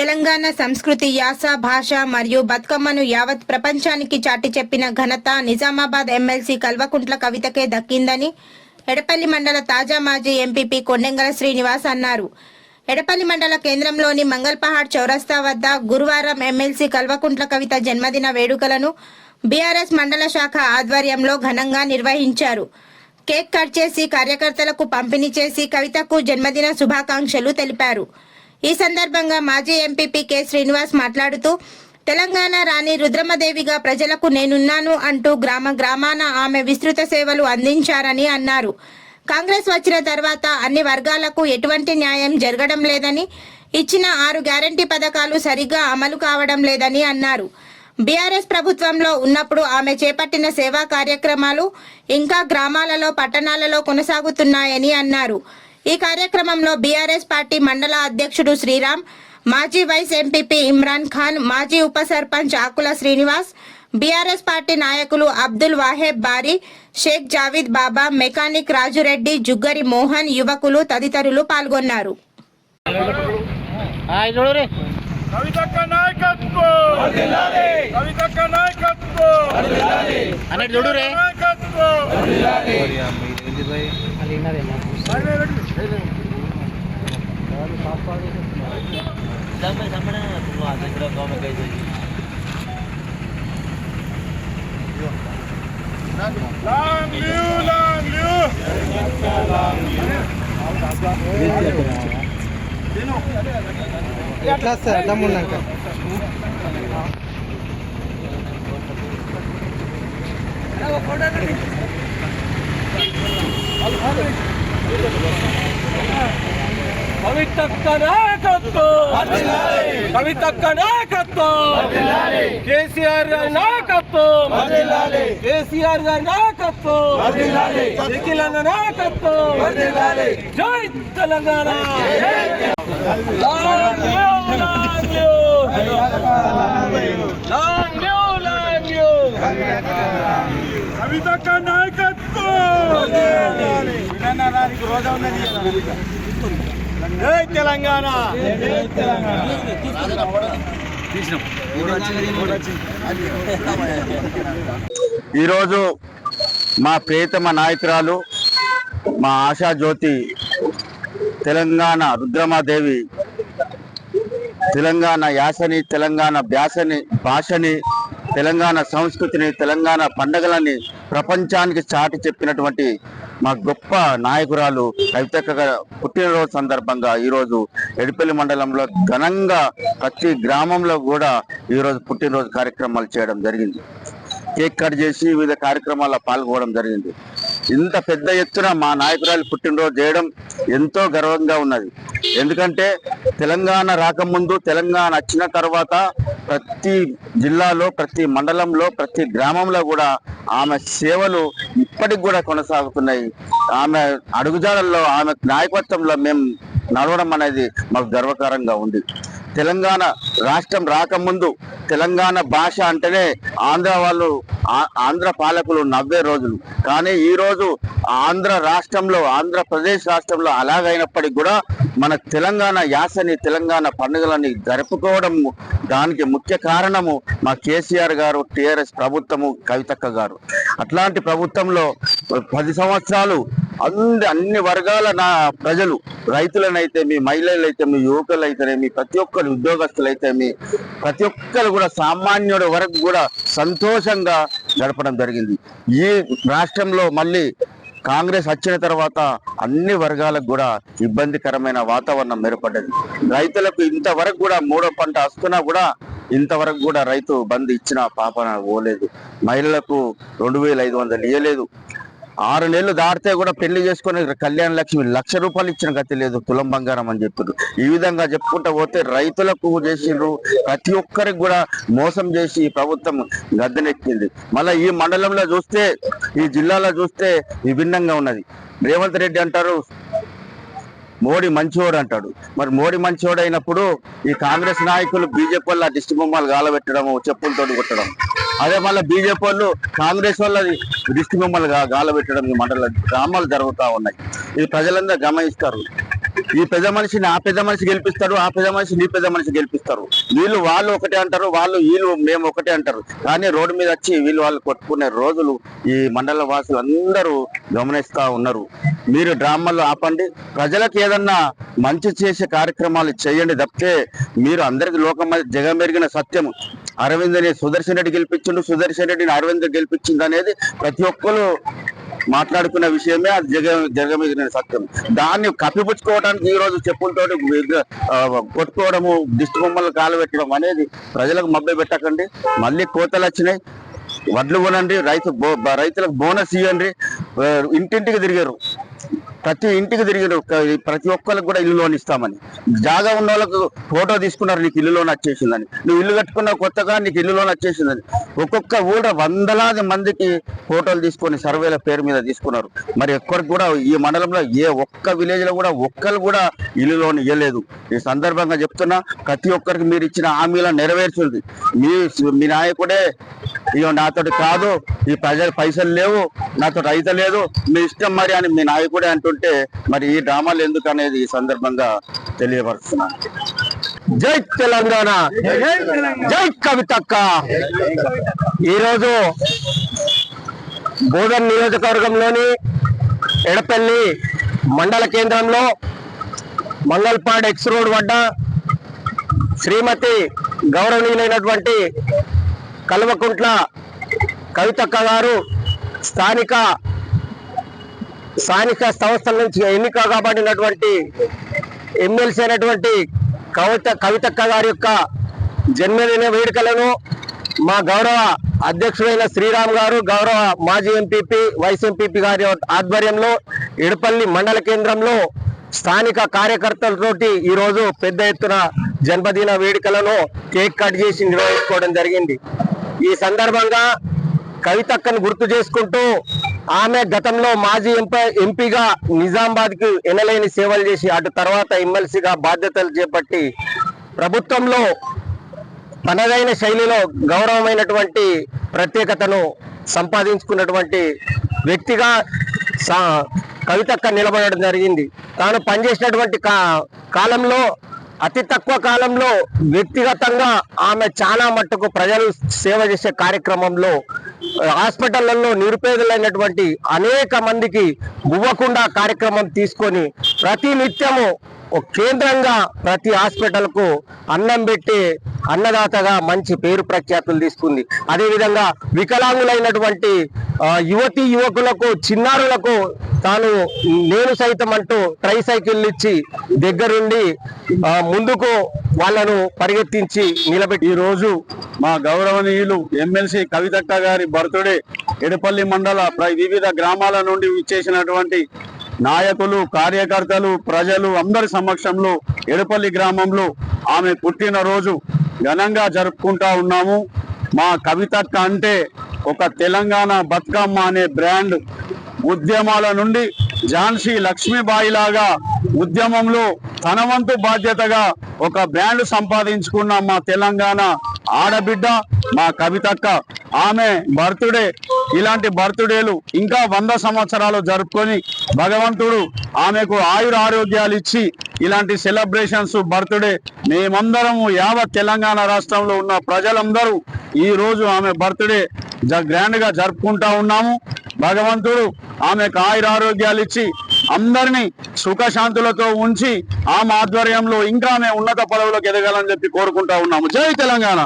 తెలంగాణ సంస్కృతి యాస భాష మరియు బతుకమ్మను యావత్ ప్రపంచానికి చాటి చెప్పిన ఘనత నిజామాబాద్ ఎమ్మెల్సీ కల్వకుంట్ల కవితకే దక్కిందని ఎడపల్లి మండల తాజా మాజీ ఎంపీపీ కొండెంగల శ్రీనివాస్ అన్నారు. ఎడపల్లి మండల కేంద్రంలోని మంగల్పహాడ్ చౌరస్తా వద్ద గురువారం ఎమ్మెల్సీ కల్వకుంట్ల కవిత జన్మదిన వేడుకలను బీఆర్ఎస్ మండల శాఖ ఆధ్వర్యంలో ఘనంగా నిర్వహించారు. కేక్ కట్ చేసి కార్యకర్తలకు పంపిణీ చేసి కవితకు జన్మదిన శుభాకాంక్షలు తెలిపారు. ఈ సందర్భంగా మాజీ ఎంపీపీ కె శ్రీనివాస్ మాట్లాడుతూ తెలంగాణ రాణి రుద్రమదేవిగా ప్రజలకు నేనున్నాను అంటూ గ్రామ గ్రామాన ఆమె విస్తృత సేవలు అందించారని అన్నారు. కాంగ్రెస్ వచ్చిన తర్వాత అన్ని వర్గాలకు ఎటువంటి న్యాయం జరగడం లేదని ఇచ్చిన ఆరు గ్యారంటీ పథకాలు సరిగ్గా అమలు కావడం లేదని అన్నారు. బీఆర్ఎస్ ప్రభుత్వంలో ఉన్నప్పుడు ఆమె చేపట్టిన సేవా కార్యక్రమాలు ఇంకా గ్రామాలలో పట్టణాలలో కొనసాగుతున్నాయని అన్నారు. ఈ కార్యక్రమంలో బీఆర్ఎస్ పార్టీ మండల అధ్యక్షుడు శ్రీరామ్ మాజీ వైస్ ఎంపీపీ ఇమ్రాన్ ఖాన్ మాజీ ఉప సర్పంచ్ ఆకుల శ్రీనివాస్ బీఆర్ఎస్ పార్టీ నాయకులు అబ్దుల్ వాహెబ్ బారీ షేక్ జావీద్ బాబా మెకానిక్ రాజురెడ్డి జుగ్గరి మోహన్ యువకులు తదితరులు పాల్గొన్నారు. హాయ్ చూడు రే. కవితక్క నాయకత్వం! కవితక్క నాయకత్వం! అన్నట్టు చూడు రే. నాయకత్వం లాంగ్ లివ్ లాంగ్ లివ్ ఎట్లా వస్తారు అడ్డం ఉన్నాక కవితక్క నాయకత్వం కవితక్క నాయకత్వం కేసీఆర్ గారి నాయకత్వం కేసీఆర్ గారి నాయకత్వం నిఖిల్ అన్న నాయకత్వం జై తెలంగాణ కవితక్క లివ్ తెలంగాణ. ఈరోజు మా ప్రియతమ నాయకురాలు మా ఆశా జ్యోతి తెలంగాణ రుద్రమాదేవి తెలంగాణ యాసని తెలంగాణ బ్యాసని భాషని తెలంగాణ సంస్కృతిని తెలంగాణ పండగలని ప్రపంచానికి చాటి చెప్పినటువంటి మా గొప్ప నాయకురాలు కవితక్క పుట్టినరోజు సందర్భంగా ఈరోజు ఎడిపల్లి మండలంలో ఘనంగా ప్రతి గ్రామంలో కూడా ఈరోజు పుట్టినరోజు కార్యక్రమాలు చేయడం జరిగింది. కేక్ కట్ చేసి వివిధ కార్యక్రమాల్లో పాల్గొనడం జరిగింది. ఇంత పెద్ద ఎత్తున మా నాయకురాలు పుట్టినరోజు చేయడం ఎంతో గర్వంగా ఉన్నది. ఎందుకంటే తెలంగాణ రాకముందు తెలంగాణ వచ్చిన తర్వాత ప్రతి జిల్లాలో ప్రతి మండలంలో ప్రతి గ్రామంలో కూడా ఆమె సేవలు ఇప్పటికి కూడా కొనసాగుతున్నాయి. ఆమె అడుగుజాడల్లో ఆమె నాయకత్వంలో మేము నడవడం అనేది మాకు గర్వకారంగా ఉంది. తెలంగాణ రాష్ట్రం రాకముందు తెలంగాణ భాష అంటేనే ఆంధ్ర వాళ్ళు ఆ- ఆంధ్ర పాలకులు నవ్వే రోజులు. కానీ ఈ రోజు ఆంధ్ర రాష్ట్రంలో ఆంధ్రప్రదేశ్ రాష్ట్రంలో అలాగైనప్పటికీ కూడా మన తెలంగాణ యాసని తెలంగాణ పండుగలని జరుపుకోవడం దానికి ముఖ్య కారణము మా కేసీఆర్ గారు టిఆర్ఎస్ ప్రభుత్వము కవితక్క గారు. అట్లాంటి ప్రభుత్వంలో పది సంవత్సరాలు అన్ని అన్ని వర్గాల నా ప్రజలు రైతులనైతే మీ మహిళలైతే మీ యువకులైతే మీ ప్రతి ఒక్కరు ఉద్యోగస్తులైతే మీ ప్రతి ఒక్కరు కూడా సామాన్యుడు వరకు కూడా సంతోషంగా గడపడం జరిగింది. ఈ రాష్ట్రంలో మళ్ళీ కాంగ్రెస్ వచ్చిన తర్వాత అన్ని వర్గాలకు కూడా ఇబ్బందికరమైన వాతావరణం ఏర్పడ్డది. రైతులకు ఇంతవరకు కూడా మూడో పంట వస్తున్నా కూడా ఇంతవరకు కూడా రైతు బంద్ ఇచ్చిన పాపన పోలేదు. మహిళలకు రెండు వేల ఐదు వందలు ఇవ్వలేదు ఆరు నెలలు దాటితే కూడా పెళ్ళి చేసుకుని కళ్యాణ లక్ష్మి లక్ష రూపాయలు ఇచ్చిన గతి లేదు తులం బంగారం అని చెప్పారు ఈ విధంగా చెప్పుకుంటా పోతే రైతులకు చేసిండ్రు. ప్రతి ఒక్కరికి కూడా మోసం చేసి ఈ ప్రభుత్వం గద్దెనెక్కింది. మళ్ళీ ఈ మండలంలో చూస్తే ఈ జిల్లాలో చూస్తే విభిన్నంగా ఉన్నది. రేవంత్ రెడ్డి అంటారు మోడీ మంచివాడు అంటాడు. మరి మోడీ మంచివాడు అయినప్పుడు ఈ కాంగ్రెస్ నాయకులు బీజేపీ వాళ్ళ దిష్టి బొమ్మలు గాలబెట్టడము చెప్పులతో కొట్టడం. అదే మళ్ళీ బీజేపీ వాళ్ళు కాంగ్రెస్ వల్ల దిష్టి బొమ్మలు గాలబెట్టడం ఈ మండల గ్రామాలు జరుగుతూ ఉన్నాయి. ఇది ప్రజలందరూ గమనిస్తారు. ఈ పెద్ద మనిషిని ఆ పెద్ద మనిషి గెలిపిస్తారు ఆ పెద్ద మనిషి నీ పెద్ద మనిషి గెలిపిస్తారు. వీళ్ళు వాళ్ళు ఒకటే అంటారు వాళ్ళు వీళ్ళు మేము ఒకటే అంటారు. కానీ రోడ్డు మీద వచ్చి వీళ్ళు వాళ్ళు కొట్టుకునే రోజులు ఈ మండల వాసులు అందరూ గమనిస్తా ఉన్నారు. మీరు డ్రామాలు ఆపండి. ప్రజలకు ఏదన్నా మంచి చేసే కార్యక్రమాలు చేయండి తప్పితే మీరు అందరికి లోకం జగమెరిగిన సత్యం. అరవింద్ని సుదర్శన్ రెడ్డి గెలిపించిండు సుదర్శన్ రెడ్డిని అరవింద్ గెలిపించింది అనేది ప్రతి ఒక్కరు మాట్లాడుకున్న విషయమే అది జగ జగమిగిన సత్యం. దాన్ని కప్పిపుచ్చుకోవడానికి ఈ రోజు చెప్పులతోటి కొట్టుకోవడము దిష్టి బొమ్మలు కాలు పెట్టడం అనేది ప్రజలకు మభ్య పెట్టకండి. మళ్ళీ కోతలు వచ్చినాయి. వడ్లు కొనండి. రైతు బో- రైతులకు బోనస్ ఇవ్వండి ఇంటింటికి తిరిగారు. ప్రతి ఇంటికి తిరిగారు ప్రతి ఒక్కరికి కూడా ఇల్లు లోన్ ఇస్తామని. జాగా ఉన్న వాళ్ళకు ఫోటో తీసుకున్నారు నీకు ఇల్లు లోన్ వచ్చేసిందని. నువ్వు ఇల్లు కట్టుకున్న కొత్తగా నీకు ఇల్లు లోన్ వచ్చేసిందని. ఒక్కొక్క ఊళ్ళో వందలాది మందికి ఫోటోలు తీసుకొని సర్వేల పేరు మీద తీసుకున్నారు. మరి ఎక్కడికి కూడా ఈ మండలంలో ఏ ఒక్క విలేజ్లో కూడా ఒక్కరు కూడా ఇల్లు లోన్ ఇవ్వలేదు ఈ సందర్భంగా చెప్తున్నా ప్రతి ఒక్కరికి మీరు ఇచ్చిన హామీలను నెరవేర్చుంది. మీ మీ నాయకుడే ఇక నాతోటి కాదు ఈ ప్రజలు పైసలు లేవు నాతో రైతు లేదు మీ ఇష్టం మరి అని మీ నాయకుడే అంటుంటే మరి ఈ డ్రామాలు ఎందుకు అనేది ఈ సందర్భంగా తెలియపరుస్తున్నాను. జై తెలంగాణ! జై కవితక్క! ఈరోజు బోధన్ నియోజకవర్గంలోని ఎడపల్లి మండల కేంద్రంలో మంగళపాడ్ ఎక్స్ రోడ్ వద్ద శ్రీమతి గౌరవనీయులైనటువంటి కల్వకుంట్ల కవితక్క గారు స్థానిక స్థానిక సంస్థల నుంచి ఎన్నిక కాబడినటువంటి ఎమ్మెల్సీ అయినటువంటి కవిత కవితక్క గారి యొక్క జన్మదిన వేడుకలను మా గౌరవ అధ్యక్షుడైన శ్రీరామ్ గారు గౌరవ మాజీ ఎంపీపీ వైస్ ఎంపీపీ గారి ఆధ్వర్యంలో ఇడపల్లి మండల కేంద్రంలో స్థానిక కార్యకర్తలతోటి ఈరోజు పెద్ద ఎత్తున జన్మదిన వేడుకలను కేక్ కట్ చేసి నిర్వహించుకోవడం జరిగింది. ఈ సందర్భంగా కవితక్కను గుర్తు చేసుకుంటూ ఆమె గతంలో మాజీ ఎంపీ ఎంపీగా నిజామాబాద్కి ఎనలేని సేవలు చేసి అటు తర్వాత ఎమ్మెల్సీగా బాధ్యతలు చేపట్టి ప్రభుత్వంలో తనదైన శైలిలో గౌరవమైనటువంటి ప్రత్యేకతను సంపాదించుకున్నటువంటి వ్యక్తిగా సా- కవితక్క నిలబడడం జరిగింది. తాను పనిచేసినటువంటి కా- కాలంలో అతి తక్కువ కాలంలో వ్యక్తిగతంగా ఆమె చాలా మట్టుకు ప్రజలు సేవ చేసే కార్యక్రమంలో హాస్పిటళ్ళలో నిరుపేదలైనటువంటి అనేక మందికి బువ్వకుండా కార్యక్రమం తీసుకొని ప్రతి నిత్యము కేంద్రంగా ప్రతి హాస్పిటల్కు అన్నం పెట్టి అన్నదాతగా మంచి పేరు ప్రఖ్యాతులు తీసుకుంది. అదేవిధంగా వికలాంగులైనటువంటి యువతి యువకులకు చిన్నారులకు తాను నేను సైతం అంటూ ట్రై సైకిల్ ఇచ్చి దగ్గరుండి ముందుకు వాళ్ళను పరిగెత్తించి నిలబెట్టి ఈ రోజు మా గౌరవనీయులు ఎమ్మెల్సీ కవితక్క గారి బర్త్డే ఎడపల్లి మండల ప్ర- వివిధ గ్రామాల నుండి ఇచ్చేసినటువంటి నాయకులు కార్యకర్తలు ప్రజలు అందరి సమక్షంలో ఎడపల్లి గ్రామంలో ఆమె పుట్టినరోజు ఘనంగా జరుపుకుంటా ఉన్నాము. మా కవితక్క అంటే ఒక తెలంగాణ బతుకమ్మ అనే బ్రాండ్. ఉద్యమాల నుండి ఝాన్సీ లక్ష్మీబాయి లాగా ఉద్యమంలో తన వంతు బాధ్యతగా ఒక బ్రాండ్ సంపాదించుకున్న మా తెలంగాణ ఆడబిడ్డ మా కవితక్క. ఆమె బర్త్డే ఇలాంటి బర్త్డేలు ఇంకా వంద సంవత్సరాలు జరుపుకొని భగవంతుడు ఆమెకు ఆయుర ఆరోగ్యాలు ఇచ్చి ఇలాంటి సెలబ్రేషన్స్ బర్త్డే మేమందరము యావత్ తెలంగాణ రాష్ట్రంలో ఉన్న ప్రజలందరూ ఈ రోజు ఆమె బర్త్డే గ్రాండ్గా జరుపుకుంటా ఉన్నాము. భగవంతుడు ఆమెకు ఆయుర ఆరోగ్యాలు ఇచ్చి అందరినీ సుఖశాంతులతో ఉంచి ఆమె ఆధ్వర్యంలో ఇంకా ఉన్నత పదవులకు ఎదగాలని చెప్పి కోరుకుంటా ఉన్నాము. జై తెలంగాణ.